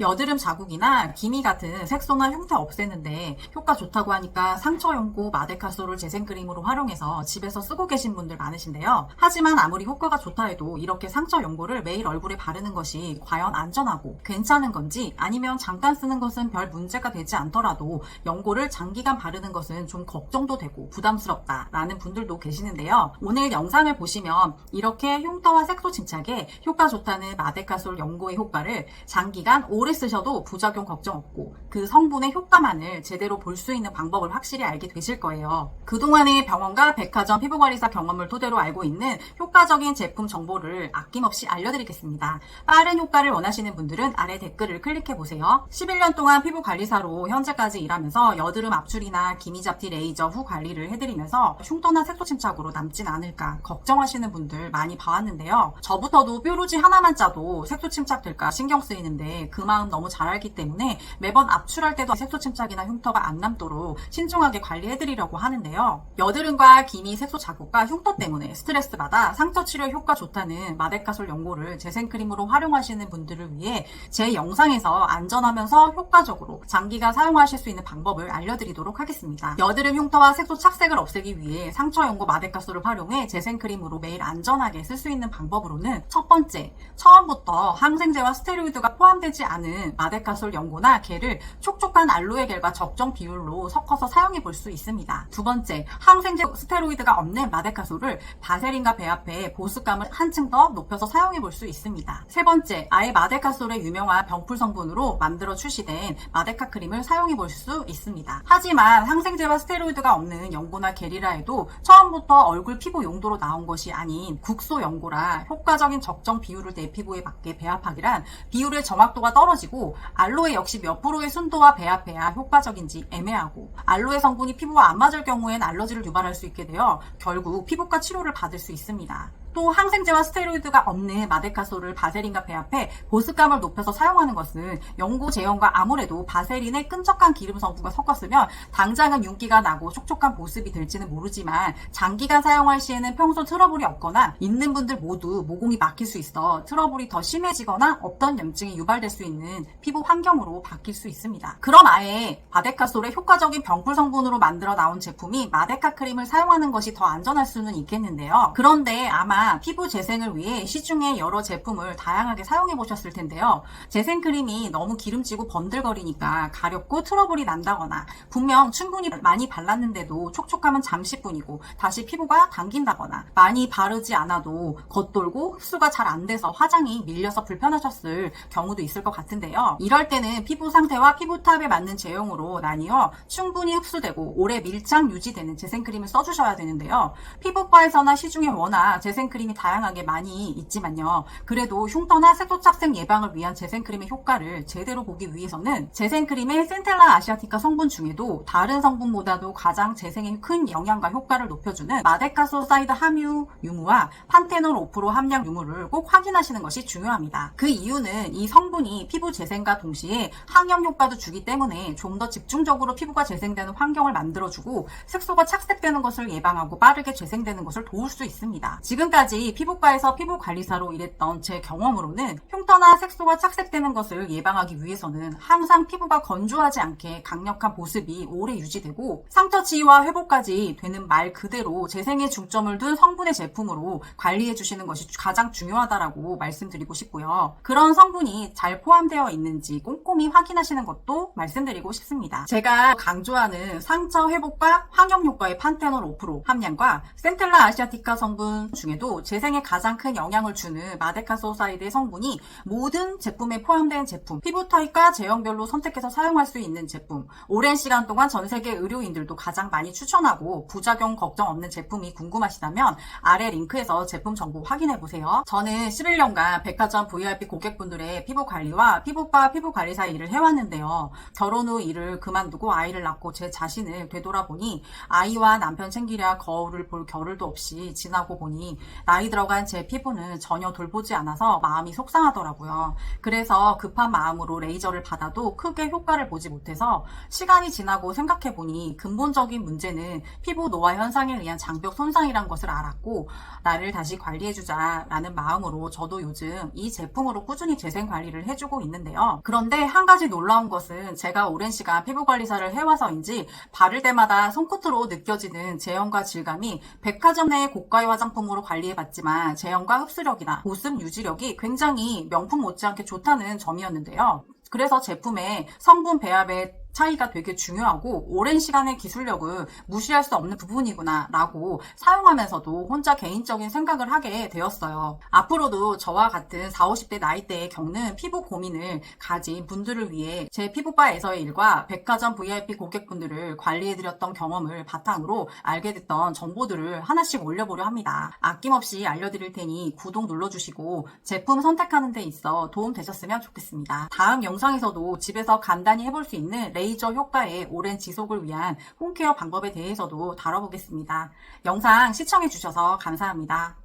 여드름 자국이나 기미 같은 색소나 흉터 없애는데 효과 좋다고 하니까 상처 연고 마데카소를 재생크림으로 활용해서 집에서 쓰고 계신 분들 많으신데요. 하지만 아무리 효과가 좋다 해도 이렇게 상처 연고를 매일 얼굴에 바르는 것이 과연 안전하고 괜찮은 건지 아니면 잠깐 쓰는 것은 별 문제가 되지 않더라도 연고를 장기간 바르는 것은 좀 걱정도 되고 부담스럽다라는 분들도 계시는데요. 오늘 영상을 보시면 이렇게 흉터와 색소 침착에 효과 좋다는 마데카솔 연고의 효과를 장기간 오래 쓰셔도 부작용 걱정 없고 그 성분의 효과만을 제대로 볼 수 있는 방법을 확실히 알게 되실 거예요. 그동안의 병원과 백화점 피부관리사 경험을 토대로 알고 있는 효과적인 제품 정보를 아낌없이 알려드리겠습니다. 빠른 효과를 원하시는 분들은 아래 댓글을 클릭해 보세요. 11년 동안 피부관리사로 현재까지 일하면서 여드름 압출이나 기미 잡티 레이저 후 관리를 해드리면서 흉터나 색소 침착으로 남진 않을까 걱정하시는 분들 많이 봐왔는데요. 저부터도 뾰루지 하나만 짜도 색소 침착 될까 신경 쓰이는데 그 마음 너무 잘 알기 때문에 매번 압출할 때도 색소 침착이나 흉터가 안 남도록 신중하게 관리해드리려고 하는데요. 여드름과 기미, 색소 자국과 흉터 때문에 스트레스 받아 상처 치료 효과 좋다는 마데카솔 연고를 재생크림으로 활용하시는 분들을 위해 제 영상에서 안전하면서 효과적으로 장기간 사용하실 수 있는 방법을 알려드리도록 하겠습니다. 여드름 흉터와 색소 착색을 없애기 위해 상처 연고 마데카솔을 활용해 재생크림으로 매일 안전하게 쓸 수 있는 방법으로는 첫 번째, 처음부터 항생제와 스테로이드가 포함되지 않은 마데카솔 연고나 겔을 촉촉한 알로에 겔과 적정 비율로 섞어서 사용해 볼 수 있습니다. 두 번째, 항생제 스테로이드가 없는 마데카솔을 바세린과 배합해 보습감을 한층 더 높여서 사용해 볼 수 있습니다. 세 번째, 아예 마데카솔의 유명한 병풀 성분으로 만들어 출시된 마데카 크림을 사용해 볼 수 있습니다. 하지만 항생제와 스테로이드가 없는 연고나 겔이라 해도 처음부터 얼굴 피부 용도로 나온 것이 아닌 국소 연고라 효과적인 적정 비율을 내 피부에 맞게 배합하기란 비율의 정확도가 떨어지 고 알로에 역시 몇 프로의 순도와 배합해야 효과적인지 애매하고 알로에 성분이 피부와 안 맞을 경우엔 알러지를 유발할 수 있게 되어 결국 피부과 치료를 받을 수 있습니다. 또 항생제와 스테로이드가 없는 마데카솔을 바세린과 배합해 보습감을 높여서 사용하는 것은 연고 제형과 아무래도 바세린의 끈적한 기름 성분과 섞었으면 당장은 윤기가 나고 촉촉한 보습이 될지는 모르지만 장기간 사용할 시에는 평소 트러블이 없거나 있는 분들 모두 모공이 막힐 수 있어 트러블이 더 심해지거나 없던 염증이 유발될 수 있는 피부 환경으로 바뀔 수 있습니다. 그럼 아예 마데카솔의 효과적인 병풀 성분으로 만들어 나온 제품이 마데카 크림을 사용하는 것이 더 안전할 수는 있겠는데요. 그런데 아마 피부 재생을 위해 시중에 여러 제품을 다양하게 사용해 보셨을 텐데요. 재생 크림이 너무 기름지고 번들거리니까 가렵고 트러블이 난다거나 분명 충분히 많이 발랐는데도 촉촉함은 잠시뿐이고 다시 피부가 당긴다거나 많이 바르지 않아도 겉돌고 흡수가 잘 안 돼서 화장이 밀려서 불편하셨을 경우도 있을 것 같은데요. 이럴 때는 피부 상태와 피부 탑에 맞는 제형으로 나뉘어 충분히 흡수되고 오래 밀착 유지되는 재생 크림을 써주셔야 되는데요. 피부과에서나 시중에 워낙 재생 크림이 다양하게 많이 있지만요. 그래도 흉터나 색소 착색 예방을 위한 재생 크림의 효과를 제대로 보기 위해서는 재생 크림의 센텔라 아시아티카 성분 중에도 다른 성분보다도 가장 재생에 큰 영향과 효과를 높여주는 마데카소사이드 함유 유무와 판테놀 5% 함량 유무를 꼭 확인하시는 것이 중요합니다. 그 이유는 이 성분이 피부 재생과 동시에 항염 효과도 주기 때문에 좀 더 집중적으로 피부가 재생되는 환경을 만들어주고 색소가 착색되는 것을 예방하고 빠르게 재생되는 것을 도울 수 있습니다. 지금까지 피부과에서 피부 관리사로 일했던 제 경험으로는 흉터나 색소가 착색되는 것을 예방하기 위해서는 항상 피부가 건조하지 않게 강력한 보습이 오래 유지되고 상처 치유와 회복까지 되는 말 그대로 재생에 중점을 둔 성분의 제품으로 관리해 주시는 것이 가장 중요하다라고 말씀드리고 싶고요. 그런 성분이 잘 포함되어 있는지 꼼꼼히 확인하시는 것도 말씀드리고 싶습니다. 제가 강조하는 상처 회복과 항염 효과의 판테놀 5% 함량과 센텔라 아시아티카 성분 중에도 재생에 가장 큰 영향을 주는 마데카 소사이드의 성분이 모든 제품에 포함된 제품, 피부 타입과 제형별로 선택해서 사용할 수 있는 제품, 오랜 시간 동안 전 세계 의료인들도 가장 많이 추천하고 부작용 걱정 없는 제품이 궁금하시다면 아래 링크에서 제품 정보 확인해 보세요. 저는 11년간 백화점 VIP 고객분들의 피부 관리와 피부과 피부 관리사 일을 해왔는데요. 결혼 후 일을 그만두고 아이를 낳고 제 자신을 되돌아보니 아이와 남편 챙기랴 거울을 볼 겨를도 없이 지나고 보니 나이 들어간 제 피부는 전혀 돌보지 않아서 마음이 속상하더라고요. 그래서 급한 마음으로 레이저를 받아도 크게 효과를 보지 못해서 시간이 지나고 생각해보니 근본적인 문제는 피부 노화 현상에 의한 장벽 손상이란 것을 알았고 나를 다시 관리해주자라는 마음으로 저도 요즘 이 제품으로 꾸준히 재생 관리를 해주고 있는데요. 그런데 한 가지 놀라운 것은 제가 오랜 시간 피부 관리사를 해와서인지 바를 때마다 손끝으로 느껴지는 제형과 질감이 백화점 내 고가의 화장품으로 관리 해봤지만 제형과 흡수력이나 보습 유지력이 굉장히 명품 못지않게 좋다는 점이었는데요. 그래서 제품의 성분 배합의 차이가 되게 중요하고 오랜 시간의 기술력을 무시할 수 없는 부분이구나 라고 사용하면서도 혼자 개인적인 생각을 하게 되었어요. 앞으로도 저와 같은 40, 50대 나이대에 겪는 피부 고민을 가진 분들을 위해 제 피부과에서의 일과 백화점 VIP 고객분들을 관리해드렸던 경험을 바탕으로 알게 됐던 정보들을 하나씩 올려보려 합니다. 아낌없이 알려드릴 테니 구독 눌러주시고 제품 선택하는 데 있어 도움 되셨으면 좋겠습니다. 다음 영상에서도 집에서 간단히 해볼 수 있는 레이저 효과의 오랜 지속을 위한 홈케어 방법에 대해서도 다뤄보겠습니다. 영상 시청해주셔서 감사합니다.